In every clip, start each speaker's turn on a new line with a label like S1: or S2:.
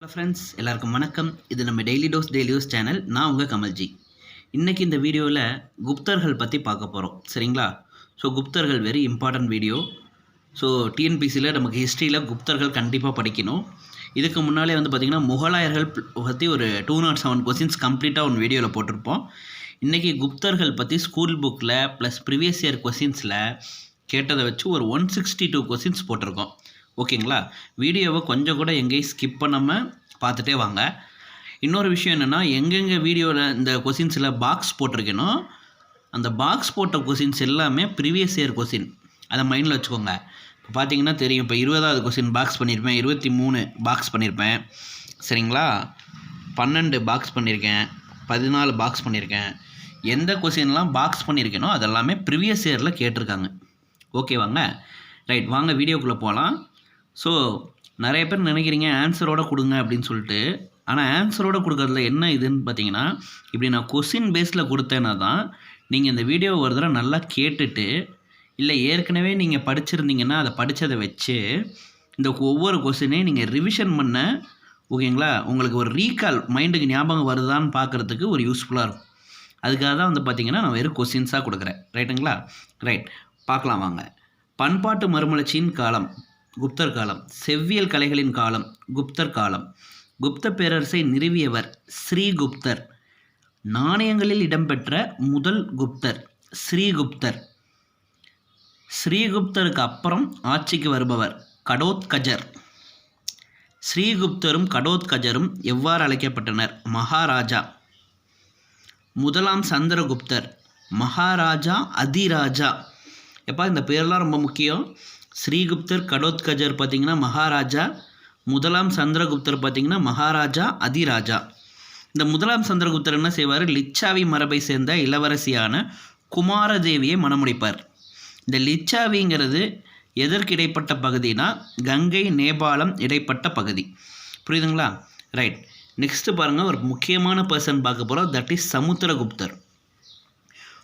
S1: Hello friends எல்லாருக்கும் வணக்கம். இது நம்ம daily dose daily use channel நான் உங்கள் கமல்ஜி. இன்றைக்கி இந்த வீடியோவில் குப்தர்கள் பற்றி பார்க்க போகிறோம் சரிங்களா? ஸோ குப்தர்கள் வெரி இம்பார்ட்டன்ட் வீடியோ ஸோ டிஎன்பிசியில் நமக்கு ஹிஸ்ட்ரியில் குப்தர்கள் கண்டிப்பாக படிக்கணும். இதுக்கு முன்னாலே வந்து பார்த்திங்கன்னா முகலாயர்கள் பற்றி ஒரு டூ நாட் செவன் கொஸ்டின்ஸ் கம்ப்ளீட்டாக ஒன்று வீடியோவில் போட்டிருப்போம். இன்றைக்கி குப்தர்கள் பற்றி ஸ்கூல் புக்கில் ப்ளஸ் ப்ரீவியஸ் இயர் கொஸ்டின்ஸில் கேட்டதை வச்சு ஒரு ஒன் சிக்ஸ்டி டூ கொஸ்டின்ஸ் போட்டிருக்கோம். ஓகேங்களா? வீடியோவை கொஞ்சம் கூட எங்கேயும் ஸ்கிப் பண்ணாமல் பார்த்துட்டே வாங்க. இன்னொரு விஷயம் என்னென்னா எங்கெங்கே வீடியோவில் இந்த கொஸ்டின்ஸில் பாக்ஸ் போட்டிருக்கேனோ அந்த பாக்ஸ் போட்ட கொஸ்டின்ஸ் எல்லாமே ப்ரீவியஸ் இயர் கொஸ்டின் அதை மைண்டில் வச்சுக்கோங்க. இப்போ பார்த்தீங்கன்னா தெரியும். இப்போ இருபதாவது கொஸ்டின் பாக்ஸ் பண்ணியிருப்பேன். இருபத்தி மூணு பாக்ஸ் பண்ணியிருப்பேன். சரிங்களா? பன்னெண்டு பாக்ஸ் பண்ணியிருக்கேன். பதினாலு பாக்ஸ் பண்ணியிருக்கேன். எந்த கொஸ்டின்லாம் பாக்ஸ் பண்ணியிருக்கேனோ அதெல்லாமே ப்ரிவியஸ் இயரில் கேட்டிருக்காங்க. ஓகேவாங்க ரைட் வாங்க வீடியோக்குள்ளே போகலாம். ஸோ நிறைய பேர் நினைக்கிறீங்க ஆன்சரோட கொடுங்க அப்படின்னு சொல்லிட்டு. ஆனால் ஆன்சரோட கொடுக்கறதுல என்ன இதுன்னு பார்த்தீங்கன்னா இப்படி நான் கொஸ்டின் பேஸில் கொடுத்தேன்னா தான் நீங்கள் இந்த வீடியோ ஒரு தடவை நல்லா கேட்டுட்டு இல்லை ஏற்கனவே நீங்கள் படிச்சிருந்தீங்கன்னா அதை படித்ததை வச்சு இந்த ஒவ்வொரு கொஸ்டினையும் நீங்கள் ரிவிஷன் பண்ண ஓகேங்களா? உங்களுக்கு ஒரு ரீகால் மைண்டுக்கு ஞாபகம் வருதான்னு பார்க்குறதுக்கு ஒரு யூஸ்ஃபுல்லாக இருக்கும். அதுக்காக தான் வந்து பார்த்தீங்கன்னா நான் வெறும் கொஸ்டின்ஸாக கொடுக்குறேன். ரைட்டுங்களா ரைட் பார்க்கலாம் வாங்க. பண்பாட்டு மறுமலர்ச்சியின் காலம். குப்தர் காலம் செவ்வியல் கலைகளின் காலம் குப்தர் காலம். குப்த பேரரசை நிறுவியவர் ஸ்ரீகுப்தர். நாணயங்களில் இடம்பெற்ற முதல் குப்தர் ஸ்ரீகுப்தர். ஸ்ரீகுப்தருக்கு அப்புறம் ஆட்சிக்கு வருபவர் கடோத்கஜர். ஸ்ரீகுப்தரும் கடோத்கஜரும் எவ்வாறு அழைக்கப்பட்டனர்? மகாராஜா. முதலாம் சந்திரகுப்தர். மகாராஜா அதிராஜா. எப்பா இந்த பேர்லாம் ரொம்ப முக்கியம். ஸ்ரீகுப்தர் கடோத்கஜர் பார்த்திங்கன்னா மகாராஜா முதலாம் சந்திரகுப்தர் பார்த்தீங்கன்னா மகாராஜா அதிராஜா. இந்த முதலாம் சந்திரகுப்தர் என்ன செய்வார்? லிச்சாவி மரபை சேர்ந்த இளவரசியான குமாரதேவியை மணமுடிப்பார். இந்த லிச்சாவிங்கிறது எதற்கு இடைப்பட்ட பகுதினா கங்கை நேபாளம் இடைப்பட்ட பகுதி. புரியுதுங்களா? ரைட் நெக்ஸ்ட்டு பாருங்கள் ஒரு முக்கியமான பர்சன் பார்க்க போகிறோம் தட் இஸ் சமுத்திரகுப்தர்.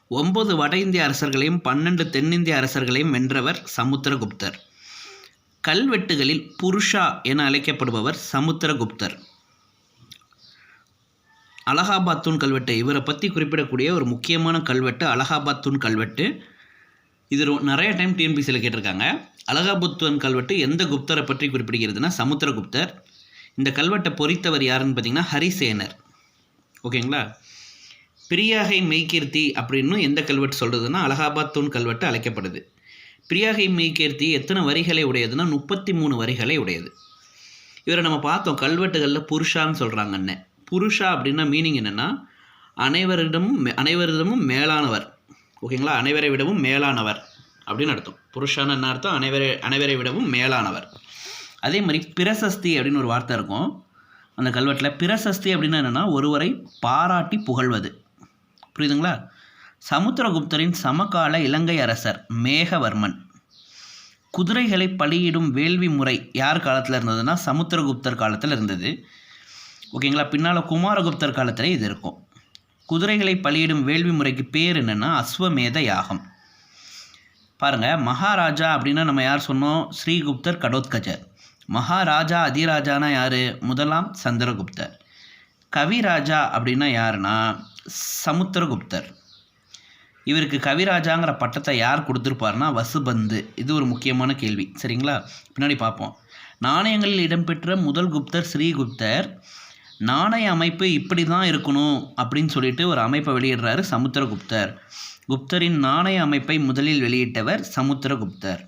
S1: ஒன்பது வட இந்திய அரசர்களையும் பன்னெண்டு தென்னிந்திய அரசர்களையும் வென்றவர் சமுத்திரகுப்தர். கல்வெட்டுகளில் புருஷா என அழைக்கப்படுபவர் சமுத்திரகுப்தர். அலகாபாத் தூண் கல்வெட்டு. இவரை பற்றி குறிப்பிடக்கூடிய ஒரு முக்கியமான கல்வெட்டு அலகாபாத் தூண் கல்வெட்டு. இது நிறைய டைம் டிஎன்பிசியில் கேட்டிருக்காங்க. அலகாபாத் தூண் கல்வெட்டு எந்த குப்தரை பற்றி குறிப்பிடுகிறதுனா சமுத்திரகுப்தர். இந்த கல்வெட்டை பொறித்தவர் யாருன்னு பார்த்தீங்கன்னா ஹரிசேனர். ஓகேங்களா? பிரியாகை மெய்கீர்த்தி அப்படின்னு எந்த கல்வெட்டு சொல்கிறதுனா அலகாபாத் தூண் கல்வெட்டு அழைக்கப்படுது. பிரியாகை மெய்கீர்த்தி எத்தனை வரிகளை உடையதுன்னா முப்பத்தி மூணு வரிகளை உடையது. இவரை நம்ம பார்த்தோம் கல்வெட்டுகளில் புருஷான்னு சொல்கிறாங்கன்னு புருஷா அப்படின்னா மீனிங் என்னென்னா அனைவரிடமும் மே- அனைவரிடமும் மேலானவர். ஓகேங்களா? அனைவரை விடவும் மேலானவர் அப்படின்னு அர்த்தம். புருஷான்னு என்ன அர்த்தம்? அனைவரை அனைவரை விடவும் மேலானவர். அதே மாதிரி பிரசஸ்தி அப்படின்னு ஒரு வார்த்தை இருக்கும். அந்த கல்வெட்டில் பிரசஸ்தி அப்படின்னா என்னென்னா ஒருவரை பாராட்டி புகழ்வது. புரியுதுங்களா? சமுத்திரகுப்தரின் சமகால இலங்கை அரசர் மேகவர்மன். குதிரைகளை பலியிடும் வேள்வி முறை யார் காலத்தில் இருந்ததுன்னா சமுத்திரகுப்தர் காலத்தில் இருந்தது. ஓகேங்களா? பின்னால் குமாரகுப்தர் காலத்தில் இது இருக்கும். குதிரைகளை பலியிடும் வேள்வி முறைக்கு பேர் என்னென்னா அஸ்வமேத யாகம். பாருங்கள் மகாராஜா அப்படின்னா நம்ம யார் சொன்னோம்? ஸ்ரீகுப்தர் கடோத்கஜர். மகாராஜா அதிராஜானா யார்? முதலாம் சந்திரகுப்தர். கவிராஜா அப்படின்னா யாருன்னா சமுத்திரகுப்தர். இவருக்கு கவிராஜாங்கிற பட்டத்தை யார் கொடுத்துருப்பாருன்னா வசுபந்து. இது ஒரு முக்கியமான கேள்வி. சரிங்களா? பின்னாடி பார்ப்போம். நாணயங்களில் இடம்பெற்ற முதல் குப்தர் ஸ்ரீகுப்தர் நாணய அமைப்பு இப்படி தான் இருக்கணும் அப்படின்னு சொல்லிட்டு ஒரு அமைப்பை வெளியிடுறாரு சமுத்திரகுப்தர். குப்தரின் நாணய அமைப்பை முதலில் வெளியிட்டவர் சமுத்திரகுப்தர்.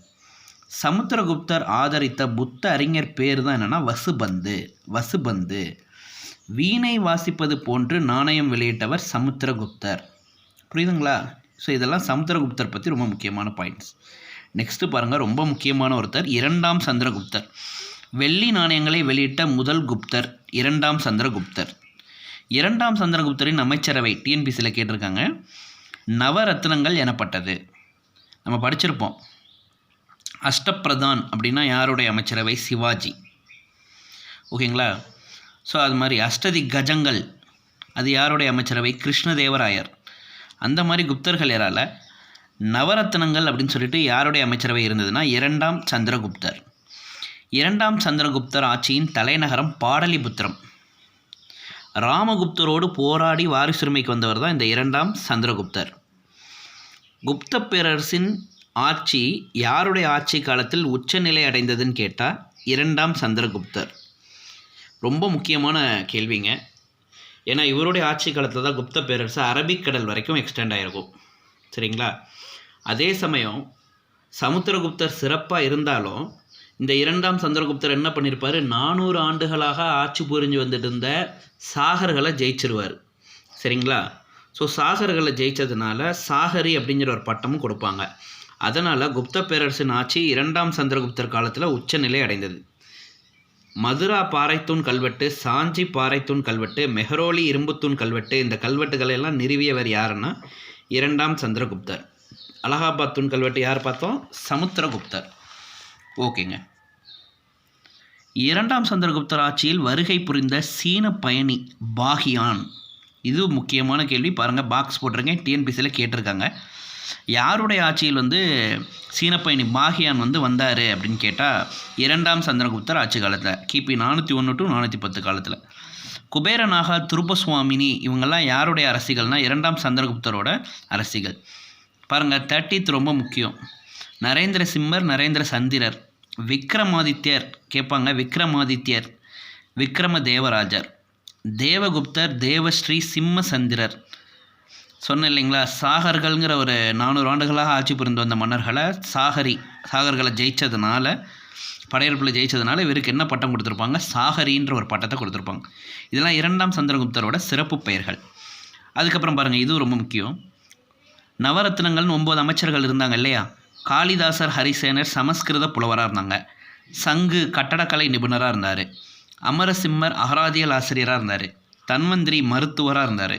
S1: சமுத்திரகுப்தர் ஆதரித்த புத்த அறிஞர் பேர் தான் என்னென்னா வசுபந்து. வசுபந்து. வீணை வாசிப்பது போன்று நாணயம் வெளியிட்டவர் சமுத்திரகுப்தர். புரியுதுங்களா? ஸோ இதெல்லாம் சமுத்திரகுப்தர் பற்றி ரொம்ப முக்கியமான பாயிண்ட்ஸ் நெக்ஸ்ட்டு பாருங்கள் ரொம்ப முக்கியமான ஒருத்தர் இரண்டாம் சந்திரகுப்தர். வெள்ளி நாணயங்களை வெளியிட்ட முதல் குப்தர் இரண்டாம் சந்திரகுப்தர். இரண்டாம் சந்திரகுப்தரின் அமைச்சரவை டிஎன்பிசியில் கேட்டிருக்காங்க. நவரத்னங்கள் எனப்பட்டது. நம்ம படிச்சிருப்போம். அஷ்டப்பிரதான் அப்படின்னா யாருடைய அமைச்சரவை? சிவாஜி. ஓகேங்களா? ஸோ அது மாதிரி அஷ்டதி கஜங்கள். அது யாருடைய அமைச்சரவை? கிருஷ்ணதேவராயர். அந்த மாதிரி குப்தர்கள் யாரால? நவரத்னங்கள் அப்படின்னு சொல்லிட்டு யாருடைய அமைச்சரவை இருந்ததுன்னா இரண்டாம் சந்திரகுப்தர். இரண்டாம் சந்திரகுப்தர் ஆட்சியின் தலைநகரம் பாடலிபுத்திரம். ராமகுப்தரோடு போராடி வாரிசுரிமைக்கு வந்தவர் தான் இந்த இரண்டாம் சந்திரகுப்தர். குப்த பேரரசின் ஆட்சி யாருடைய ஆட்சி காலத்தில் உச்சநிலை அடைந்ததுன்னு கேட்டால் இரண்டாம் சந்திரகுப்தர். ரொம்ப முக்கியமான கேள்விங்க. ஏன்னா இவருடைய ஆட்சி காலத்தில் தான் குப்த பேரரசு அரபிக்கடல் வரைக்கும் எக்ஸ்டெண்ட் ஆகிருக்கும் சரிங்களா? அதே சமயம் சமுத்திரகுப்தர் சிறப்பாக இருந்தாலும் இந்த இரண்டாம் சந்திரகுப்தர் என்ன பண்ணியிருப்பார் நானூறு ஆண்டுகளாக ஆட்சி புரிஞ்சு வந்துட்டு இருந்த சாகர்களை ஜெயிச்சிருவார். சரிங்களா? ஸோ சாகர்களை ஜெயிச்சதுனால சாகரி அப்படிங்கிற ஒரு பட்டமும் கொடுப்பாங்க. அதனால் குப்த பேரரசின் ஆட்சி இரண்டாம் சந்திரகுப்தர் காலத்தில் உச்சநிலை அடைந்தது. மதுரா பாறைத்தூண் கல்வெட்டு சாஞ்சி பாறைத்தூண் கல்வெட்டு மெஹரோலி இரும்புத்தூண் கல்வெட்டு இந்த கல்வெட்டுகளை எல்லாம் நிறுவியவர் யாருன்னா இரண்டாம் சந்திரகுப்தர். அலகாபாத் தூண் கல்வெட்டு யார் பார்த்தோம்? சமுத்திரகுப்தர். ஓகேங்க. இரண்டாம் சந்திரகுப்தர் ஆட்சியில் வருகை புரிந்த சீன பயணி பாகியான் இது முக்கியமான கேள்வி. பாருங்கள் பாக்ஸ் போட்டிருக்கேன். டிஎன்பிசியில் கேட்டிருக்காங்க. யாருடைய ஆட்சியில் வந்து சீன பயணி பாகியான் வந்து வந்தார் அப்படின்னு கேட்டால் இரண்டாம் சந்திரகுப்தர் ஆட்சி காலத்தில் கிபி நானூற்றி ஒன்று டு நானூற்றி பத்து காலத்தில். குபேரநாகா துருபசுவாமினி இவங்கெல்லாம் யாருடைய அரசிகள்னால் இரண்டாம் சந்திரகுப்தரோட அரசிகள். பாருங்கள் தேர்ட்டித் ரொம்ப முக்கியம். நரேந்திர சிம்மர் நரேந்திர சந்திரர் விக்ரமாதித்யர் கேட்பாங்க விக்ரமாதித்யர் விக்ரம தேவராஜர் தேவகுப்தர் தேவஸ்ரீ சிம்மசந்திரர் சொன்னேன் இல்லைங்களா? சாகர்கள்ங்கிற ஒரு நானூறு ஆண்டுகளாக ஆட்சி புரிந்து வந்த மன்னர்களை சாகரி சாகர்களை ஜெயிச்சதுனால படையெடுப்பில் ஜெயிச்சதுனால இவருக்கு என்ன பட்டம் கொடுத்துருப்பாங்க? சாகரின்ற ஒரு பட்டத்தை கொடுத்துருப்பாங்க. இதெல்லாம் இரண்டாம் சந்திரகுப்தரோட சிறப்பு பெயர்கள். அதுக்கப்புறம் பாருங்கள் இதுவும் ரொம்ப முக்கியம். நவரத்னங்கள்னு ஒம்பது அமைச்சர்கள் இருந்தாங்க இல்லையா? காளிதாசர் ஹரிசேனர் சமஸ்கிருத புலவராக இருந்தாங்க. சங்கு கட்டடக்கலை நிபுணராக இருந்தார். அமரசிம்மர் அகராதியல் ஆசிரியராக இருந்தார். தன்வந்திரி மருத்துவராக இருந்தார்.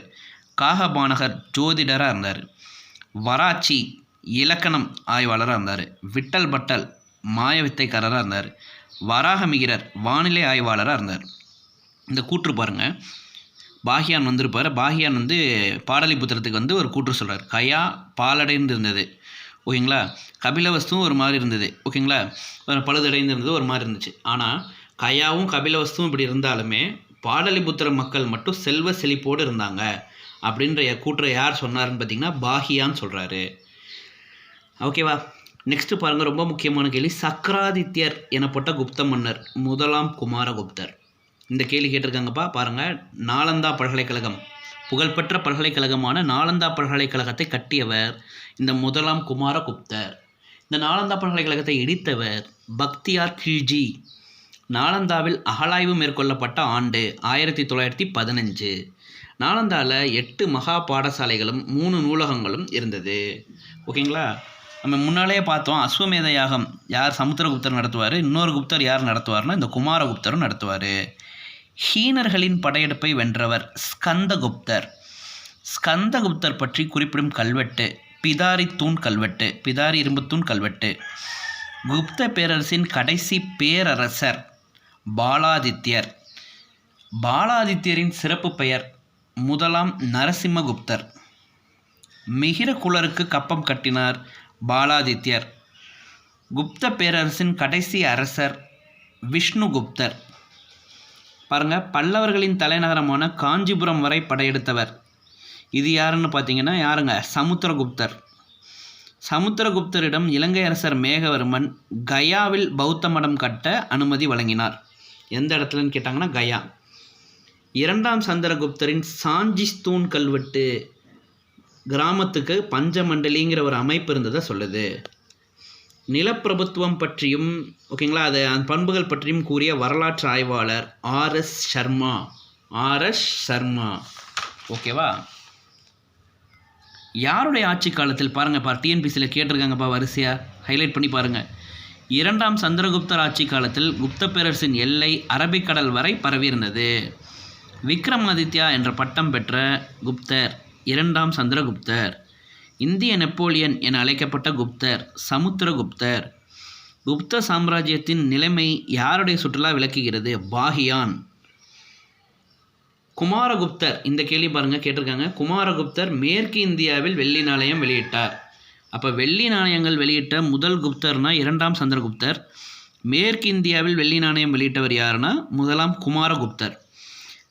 S1: காகபானகர் ஜோதிடராக இருந்தார். வராச்சி இலக்கணம் ஆய்வாளராக இருந்தார். விட்டல் பட்டல் மாயவித்தைக்காரராக இருந்தார். வராகமிகிரர் வானிலை ஆய்வாளராக இருந்தார். இந்த கூற்று பாருங்கள் பாகியான் வந்திருப்பார். பாகியான் வந்து பாடலிபுத்திரத்துக்கு வந்து ஒரு கூற்று சொல்கிறார் கயா பாலடைந்து இருந்தது ஓகேங்களா? கபிலவஸ்துவும் ஒரு மாதிரி இருந்தது. ஓகேங்களா? ஒரு பழுதடைந்து இருந்தது ஒரு மாதிரி இருந்துச்சு. ஆனால் கயாவும் கபிலவஸ்துவும் இப்படி இருந்தாலுமே பாடலிபுத்திர மக்கள் மட்டும் செல்வ செழிப்போடு இருந்தாங்க. அப்படின்ற கூற்றை யார் சொன்னாருன்னு பார்த்தீங்கன்னா பாகியான்னு சொல்கிறாரு ஓகேவா நெக்ஸ்ட்டு பாருங்கள் ரொம்ப முக்கியமான கேள்வி. சக்கராதித்யர் எனப்பட்ட குப்த மன்னர் முதலாம் குமாரகுப்தர். இந்த கேள்வி கேட்டிருக்காங்கப்பா பாருங்கள் நாலந்தா பல்கலைக்கழகம். புகழ்பெற்ற பல்கலைக்கழகமான நாலந்தா பல்கலைக்கழகத்தை கட்டியவர் இந்த முதலாம் குமாரகுப்தர். இந்த நாலந்தா பல்கலைக்கழகத்தை இடித்தவர் பக்தியார் கில்ஜி நாலந்தாவில் அகழாய்வு மேற்கொள்ளப்பட்ட ஆண்டு ஆயிரத்தி தொள்ளாயிரத்தி பதினஞ்சு. நாலந்தாவில் எட்டு மகா பாடசாலைகளும் மூணு நூலகங்களும் இருந்தது. ஓகேங்களா? நம்ம முன்னாலே பார்த்தோம் அஸ்வமேத யாகம் யார் சமுத்திரகுப்தர் நடத்துவார் இன்னொரு குப்தர் யார் நடத்துவார்னா இந்த குமாரகுப்தரும் நடத்துவார். ஹீனர்களின் படையெடுப்பை வென்றவர் ஸ்கந்தகுப்தர். ஸ்கந்தகுப்தர் பற்றி குறிப்பிடும் கல்வெட்டு பிதாரி தூண் கல்வெட்டு பிதாரி இரும்புத்தூண் கல்வெட்டு. குப்த பேரரசின் கடைசி பேரரசர் பாலாதித்யர். பாலாதித்யரின் சிறப்பு பெயர் முதலாம் நரசிம்மகுப்தர். மிகிர குலருக்கு கப்பம் கட்டினார் பாலாதித்யர். குப்த பேரரசின் கடைசி அரசர் விஷ்ணுகுப்தர். பாருங்க பல்லவர்களின் தலைநகரமான காஞ்சிபுரம் வரை படையெடுத்தவர். இது யாருன்னு பார்த்தீங்கன்னா யாருங்க? சமுத்திரகுப்தர். சமுத்திரகுப்தரிடம் இலங்கை அரசர் மேகவர்மன் கயாவில் பௌத்த மடம் கட்ட அனுமதி வழங்கினார். எந்த இடத்துலன்னு கேட்டாங்கன்னா கயா. இரண்டாம் சந்திரகுப்தரின் சாஞ்சிஸ்தூன் கல்வெட்டு கிராமத்துக்கு பஞ்சமண்டலிங்கிற ஒரு அமைப்பு இருந்ததை சொல்லுது. நிலப்பிரபுத்துவம் பற்றியும் ஓகேங்களா அது அந்த பண்புகள் பற்றியும் கூறிய வரலாற்று ஆய்வாளர் ஆர்எஸ் சர்மா. ஆர்எஸ் சர்மா. ஓகேவா? யாருடைய ஆட்சி காலத்தில் பாருங்கள் பா டிஎன்பிசியில் கேட்டிருக்காங்கப்பா வரிசையாக ஹைலைட் பண்ணி பாருங்கள் இரண்டாம் சந்திரகுப்தர் ஆட்சி காலத்தில் குப்த பேரரசின் எல்லை அரபிக்கடல் வரை பரவியிருந்தது. விக்ரமாதித்யா என்ற பட்டம் பெற்ற குப்தர் இரண்டாம் சந்திரகுப்தர். இந்திய நெப்போலியன் என அழைக்கப்பட்ட குப்தர் சமுத்திரகுப்தர். குப்த சாம்ராஜ்யத்தின் நிலைமை யாருடைய சுற்றுலா விளக்குகிறது? பாகியான். குமாரகுப்தர் இந்த கேள்வி பாருங்கள் கேட்டிருக்காங்க. குமாரகுப்தர் மேற்கு இந்தியாவில் வெள்ளி நாணயம் வெளியிட்டார். அப்போ வெள்ளி நாணயங்கள் வெளியிட்ட முதல் குப்தர்னா இரண்டாம் சந்திரகுப்தர். மேற்கு இந்தியாவில் வெள்ளி நாணயம் வெளியிட்டவர் யாருன்னா? முதலாம் குமாரகுப்தர்.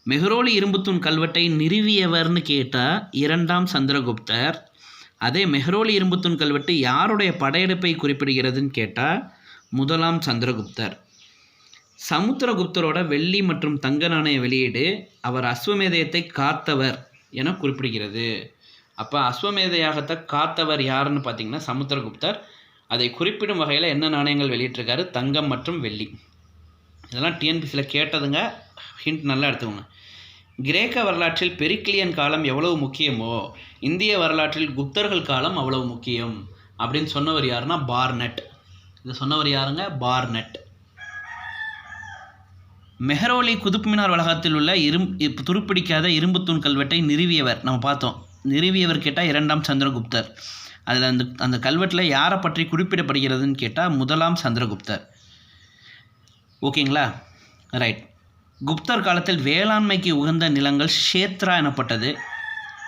S1: மெஹ்ரோலி இரும்புத்தூண் கல்வெட்டை நிறுவியவர்னு கேட்டால் இரண்டாம் சந்திரகுப்தர். அதே மெஹ்ரோலி இரும்புத்தூண் கல்வெட்டு யாருடைய படையெடுப்பை குறிப்பிடுகிறதுன்னு கேட்டால் முதலாம் சந்திரகுப்தர். சமுத்திரகுப்தரோட வெள்ளி மற்றும் தங்க நாணய வெளியீடு அவர் அஸ்வமேதயத்தை காத்தவர் என குறிப்பிடுகிறது. அப்போ அஸ்வமேத யாகத்தை காத்தவர் யாருன்னு பார்த்தீங்கன்னா சமுத்திரகுப்தர். அதை குறிப்பிடும் வகையில் என்ன நாணயங்கள் வெளியிட்டிருக்காரு? தங்கம் மற்றும் வெள்ளி. இதெல்லாம் டிஎன்பிசியில் கேட்டதுங்க ஹிண்ட் நல்லா எடுத்துக்கோங்க. கிரேக்க வரலாற்றில் பெரிக்லியன் காலம் எவ்வளவு முக்கியமோ இந்திய வரலாற்றில் குப்தர்கள் காலம் அவ்வளவு முக்கியம் அப்படின்னு சொன்னவர் யாருன்னா பார்னட். இதை சொன்னவர் யாருங்க? பார்னட். மெஹரோலி குதுப் மினார் வளாகத்தில் உள்ள இரும் துருப்பிடிக்காத துருப்பிடிக்காத இரும்புத்தூண் கல்வெட்டை நிறுவியவர். நம்ம பார்த்தோம். நிறுவியவர் கேட்டால் இரண்டாம் சந்திரகுப்தர். அதில் அந்த அந்த கல்வெட்டில் யாரை பற்றி குறிப்பிடப்படுகிறதுன்னு கேட்டால் முதலாம் சந்திரகுப்தர். ஓகேங்களா? ரைட் குப்தர் காலத்தில் வேளாண்மைக்கு உகந்த நிலங்கள் ஷேத்ரா எனப்பட்டது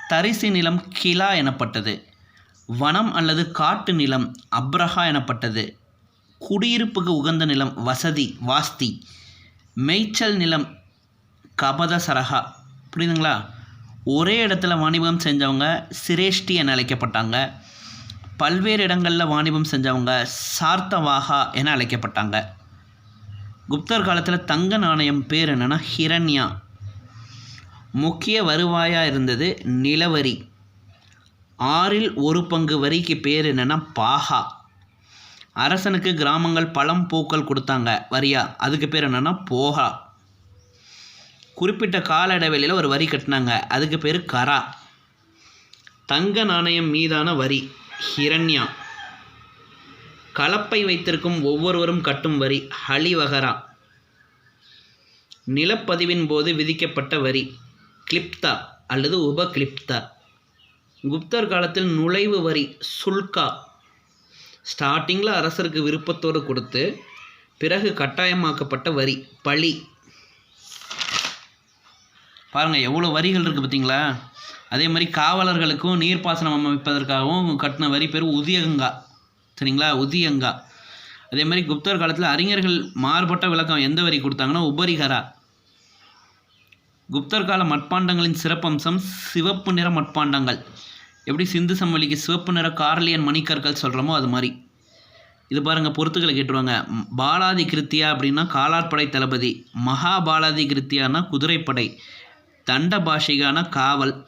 S1: தரிசு நிலம் கிலா எனப்பட்டது வனம் அல்லது காட்டு நிலம் அப்ரஹா எனப்பட்டது குடியிருப்புக்கு உகந்த நிலம் வசதி வாஸ்தி மேய்ச்சல் நிலம் கபத சரஹா. புரியுதுங்களா? ஒரே இடத்துல வாணிபம் செஞ்சவங்க சிரேஷ்டி என அழைக்கப்பட்டாங்க. பல்வேறு இடங்களில் வாணிபம் செஞ்சவங்க சார்த்தவாகா என அழைக்கப்பட்டாங்க. குப்தர் காலத்தில் தங்க நாணயம் பேர் என்னன்னா ஹிரண்யா. முக்கிய வருவாயாக இருந்தது நிலவரி. ஆறில் ஒரு பங்கு வரிக்கு பேர் என்னென்னா பாகா. அரசனுக்கு கிராமங்கள் பழம் பூக்கள் கொடுத்தாங்க வரியா. அதுக்கு பேர் என்னென்னா போகா. குறிப்பிட்ட கால இடைவெளியில் ஒரு வரி கட்டினாங்க. அதுக்கு பேர் கரா. தங்க நாணயம் மீதான வரி ஹிரண்யா. கலப்பை வைத்திருக்கும் ஒவ்வொருவரும் கட்டும் வரி ஹலிவகரா நிலப்பதிவின் போது விதிக்கப்பட்ட வரி கிளிப்தா அல்லது உபகிளிப்தா. குப்தர் காலத்தில் நுழைவு வரி சுல்கா. ஸ்டார்டிங்கில் அரசருக்கு விருப்பத்தோடு கொடுத்து பிறகு கட்டாயமாக்கப்பட்ட வரி பழி. பாருங்கள் எவ்வளோ வரிகள் இருக்குது பார்த்தீங்களா? அதே மாதிரி காவலர்களுக்கும் நீர்ப்பாசனம் அமைப்பதற்காகவும் கட்டின வரி பேர் உதியங்கா சரிங்களா? உதியங்கா. அதே மாதிரி குப்தர் காலத்தில் அறிஞர்கள் மாறுபட்ட விளக்கம் எந்த வரி கொடுத்தாங்கன்னா உபரிகரா. குப்தர் கால மட்பாண்டங்களின் சிறப்பம்சம் சிவப்பு நிற மட்பாண்டங்கள். எப்படி சிந்து சமவெளிக்கு சிவப்பு நிற கார்லியன் மணிக்கற்கள் சொல்கிறோமோ அது மாதிரி. இது பாருங்கள் பொறுத்துக்களை கேட்டுருவாங்க. பாலாதி கிருத்தியா அப்படின்னா காலாட்படை தளபதி. மகா பாலாதி கிருத்தியானா குதிரைப்படை. தண்ட பாஷிகான காவல்.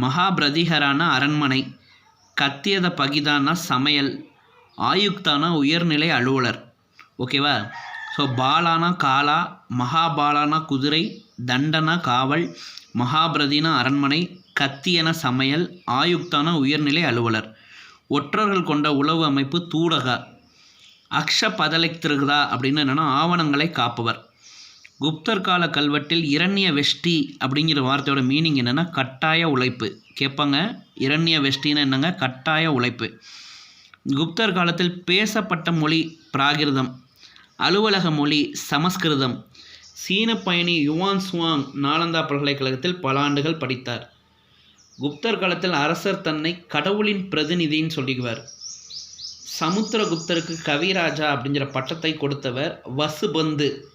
S1: மகாபிரதிகரான அரண்மனை. கத்தியத பகிதானா சமையல். ஆயுக்தானா உயர்நிலை அலுவலர். ஓகேவா ஸோ பாலானா காலா மகாபாலானா குதிரை தண்டனா காவல் மகாபிரதினா அரண்மனை கத்தியன சமையல் ஆயுக்தான உயர்நிலை அலுவலர். ஒற்றர்கள் கொண்ட உளவு அமைப்பு தூடகா. அக்ஷ பதலைத்திருகுதா அப்படின்னு என்னென்னா ஆவணங்களை காப்பவர். குப்தர் கால கல்வெட்டில் இரண்ய வெஷ்டி அப்படிங்கிற வார்த்தையோட மீனிங் என்னென்னா கட்டாய உழைப்பு. கேட்பாங்க இரண்ய வெஷ்டின்னு என்னங்க? கட்டாய உழைப்பு. குப்தர் காலத்தில் பேசப்பட்ட மொழி பிராகிருதம் அலுவலக மொழி சமஸ்கிருதம். சீன பயணி யுவான் சுவாங் நாலந்தா பல்கலைக்கழகத்தில் பல ஆண்டுகள் படித்தார். குப்தர் காலத்தில் அரசர் தன்னை கடவுளின் பிரதிநிதின்னு சொல்லிக்குவார். சமுத்திரகுப்தருக்கு கவிராஜா அப்படிங்கிற பட்டத்தை கொடுத்தவர் வசுபந்து.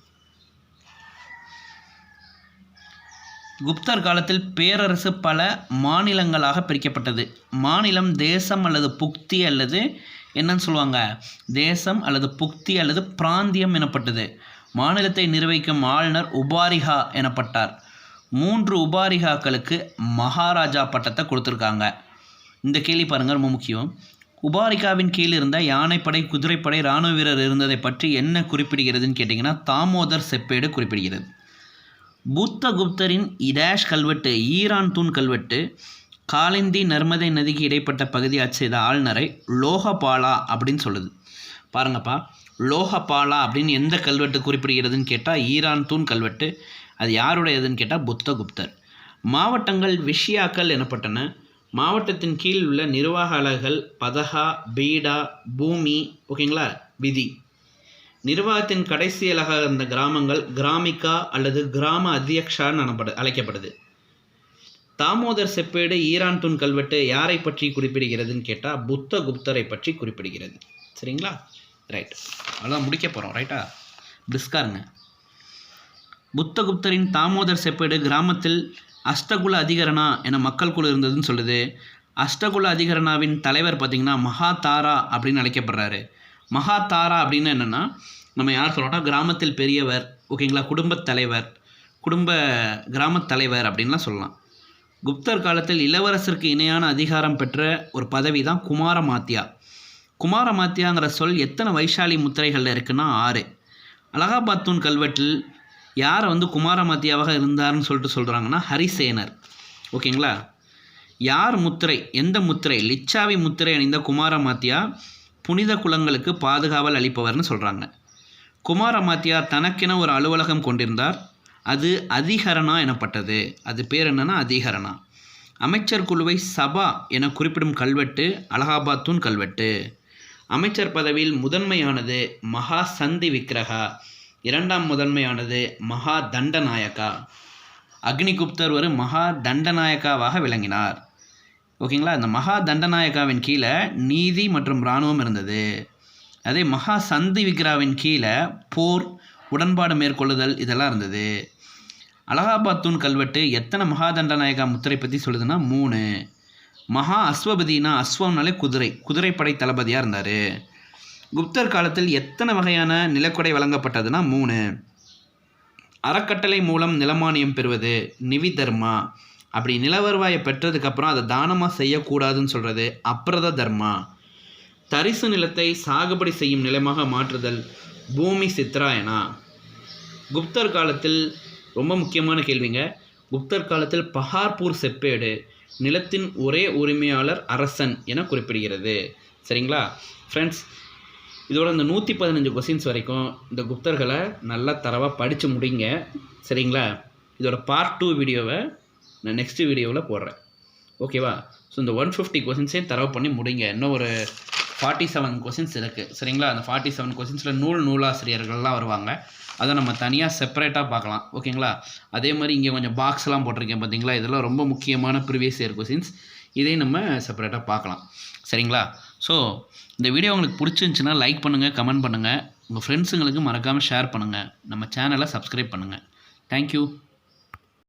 S1: குப்தர் காலத்தில் பேரரசு பல மாநிலங்களாக பிரிக்கப்பட்டது. மாநிலம் தேசம் அல்லது புக்தி அல்லது என்னன்னு சொல்லுவாங்க? தேசம் அல்லது புக்தி அல்லது பிராந்தியம் எனப்பட்டது. மாநிலத்தை நிர்வகிக்கும் ஆளுநர் உபாரிகா எனப்பட்டார். மூன்று உபாரிகாக்களுக்கு மகாராஜா பட்டத்தை கொடுத்துருக்காங்க. இந்த கேள்வி பாருங்கள் ரொம்ப முக்கியம். உபாரிகாவின் கீழ் இருந்த யானைப்படை குதிரைப்படை இராணுவ வீரர் இருந்ததை பற்றி என்ன குறிப்பிடுகிறதுன்னு கேட்டிங்கன்னா தாமோதர் செப்பேடு குறிப்பிடுகிறது. புத்தகுப்தரின் இடேஷ் கல்வெட்டு ஈரான் தூண் கல்வெட்டு காலிந்தி நர்மதை நதிக்கு இடைப்பட்ட பகுதியாக செய்த ஆளுநரை லோகபாலா அப்படின்னு சொல்லுது. பாருங்கப்பா லோகபாலா அப்படின்னு எந்த கல்வெட்டு குறிப்பிடுகிறதுன்னு கேட்டால் ஈரான் தூண் கல்வெட்டு. அது யாருடையதுன்னு கேட்டால் புத்தகுப்தர் மாவட்டங்கள் விஷயாக்கள் எனப்பட்டன. மாவட்டத்தின் கீழ் உள்ள நிர்வாக அலகுகள் பதகா பீடா பூமி ஓகேங்களா விதி. நிர்வாகத்தின் கடைசியலாக இருந்த கிராமங்கள் கிராமிகா அல்லது கிராம அத்தியக்ஷான்னு எனப்படு அழைக்கப்படுது. தாமோதர் செப்பேடு ஈரான் தூண் கல்வெட்டு யாரை பற்றி குறிப்பிடுகிறதுன்னு கேட்டால் புத்த குப்தரை பற்றி குறிப்பிடுகிறது. சரிங்களா? ரைட் அதான் முடிக்க போகிறோம் ரைட்டா பிரிஸ்காருங்க. புத்தகுப்தரின் தாமோதர் செப்பேடு கிராமத்தில் அஷ்டகுல அதிகரணா என மக்கள் குழு இருந்ததுன்னு சொல்லுது. அஷ்டகுல அதிகரணாவின் தலைவர் பார்த்திங்கன்னா மகாதாரா அப்படின்னு அழைக்கப்படுறாரு. மகாதாரா அப்படின்னு என்னென்னா நம்ம யார் சொல்கிறோம்னா கிராமத்தில் பெரியவர் ஓகேங்களா குடும்பத் தலைவர் குடும்ப கிராமத் தலைவர் அப்படின்லாம் சொல்லலாம். குப்தர் காலத்தில் இளவரசருக்கு இணையான அதிகாரம் பெற்ற ஒரு பதவி தான் குமாரமாத்தியா. குமாரமாத்தியாங்கிற சொல் எத்தனை வைஷாலி முத்திரைகளில் இருக்குன்னா ஆறு. அலகாபாத்தூன் கல்வெட்டில் யாரை வந்து குமாரமாத்தியாவாக இருந்தார்னு சொல்லிட்டு சொல்கிறாங்கன்னா ஹரிசேனர். ஓகேங்களா? யார் முத்திரை எந்த முத்திரை? லிச்சாவி முத்திரை அணிந்த குமாரமாத்தியா புனித குலங்களுக்கு பாதுகாவல் அளிப்பவர்னு சொல்கிறாங்க குமாரமாத்தியா தனக்கென ஒரு அலுவலகம் கொண்டிருந்தார். அது அதிகரணா எனப்பட்டது. அது பேர் என்னென்னா அதிகரணா. அமைச்சர் குழுவை சபா என குறிப்பிடும் கல்வெட்டு அலகாபாத்தூன் கல்வெட்டு. அமைச்சர் பதவியில் முதன்மையானது மகா சந்தி விக்கிரகா. இரண்டாம் முதன்மையானது மகா தண்டநாயக்கா. அக்னிகுப்தர் ஒரு மகா தண்டநாயக்காவாக விளங்கினார். ஓகேங்களா? இந்த மகா தண்டநாயக்காவின் கீழே நீதி மற்றும் இராணுவம் இருந்தது. அதே மகா சந்தி விக்ராவின் கீழே போர் உடன்பாடு மேற்கொள்ளுதல் இதெல்லாம் இருந்தது. அலகாபாத் தூண் கல்வெட்டு எத்தனை மகா தண்டநாயகா முத்திரை பற்றி சொல்லுதுன்னா மூணு. மகா அஸ்வபதினா அஸ்வம்னாலே குதிரை குதிரைப்படை தளபதியாக இருந்தார். குப்தர் காலத்தில் எத்தனை வகையான நிலக்கொடை வழங்கப்பட்டதுன்னா மூணு. அறக்கட்டளை மூலம் நிலமானியம் பெறுவது நிவி தர்மா அப்படி நிலவருவாயை பெற்றதுக்கப்புறம் அதை தானமாக செய்யக்கூடாதுன்னு சொல்கிறது அப்ரத தர்மா. தரிசு நிலத்தை சாகுபடி செய்யும் நிலமாக மாற்றுதல் பூமி சித்ராயனா குப்தர் காலத்தில் ரொம்ப முக்கியமான கேள்விங்க. குப்தர் காலத்தில் பஹார்பூர் செப்பேடு நிலத்தின் ஒரே உரிமையாளர் அரசன் என குறிப்பிடுகிறது. சரிங்களா? ஃப்ரெண்ட்ஸ் இதோட இந்த நூற்றி பதினஞ்சு கொஸ்டின்ஸ் வரைக்கும் இந்த குப்தர்களை நல்லா தரவாக படித்து முடிங்க. சரிங்களா? இதோட பார்ட் டூ வீடியோவை நான் நெக்ஸ்ட் வீடியோவில் போடுறேன். ஓகேவா ஸோ இந்த ஒன் ஃபிஃப்டி கொஸ்டின்ஸையும் தரவு பண்ணி முடிங்க. இன்னும் ஒரு ஃபார்ட்டி செவன் கொஸ்டின்ஸ் இருக்குது சரிங்களா? அந்த ஃபார்ட்டி செவன் கொஸ்டின்ஸில் நூல் நூலாசிரியர்கள்லாம் வருவாங்க. அதை நம்ம தனியாக செப்பரேட்டாக பார்க்கலாம். ஓகேங்களா அதே மாதிரி இங்கே கொஞ்சம் பாக்ஸ்லாம் போட்டிருக்கேன் பார்த்தீங்களா இதெல்லாம் ரொம்ப முக்கியமான ப்ரீவியஸ் இயர் கொஸ்டின்ஸ் இதையும் நம்ம செப்பரேட்டாக பார்க்கலாம். சரிங்களா? ஸோ இந்த வீடியோ உங்களுக்கு பிடிச்சிருந்துச்சின்னா லைக் பண்ணுங்கள் கமெண்ட் பண்ணுங்கள் உங்கள் ஃப்ரெண்ட்ஸுங்களுக்கு மறக்காமல் ஷேர் பண்ணுங்கள் நம்ம சேனலை சப்ஸ்கிரைப் பண்ணுங்கள் தேங்க்யூ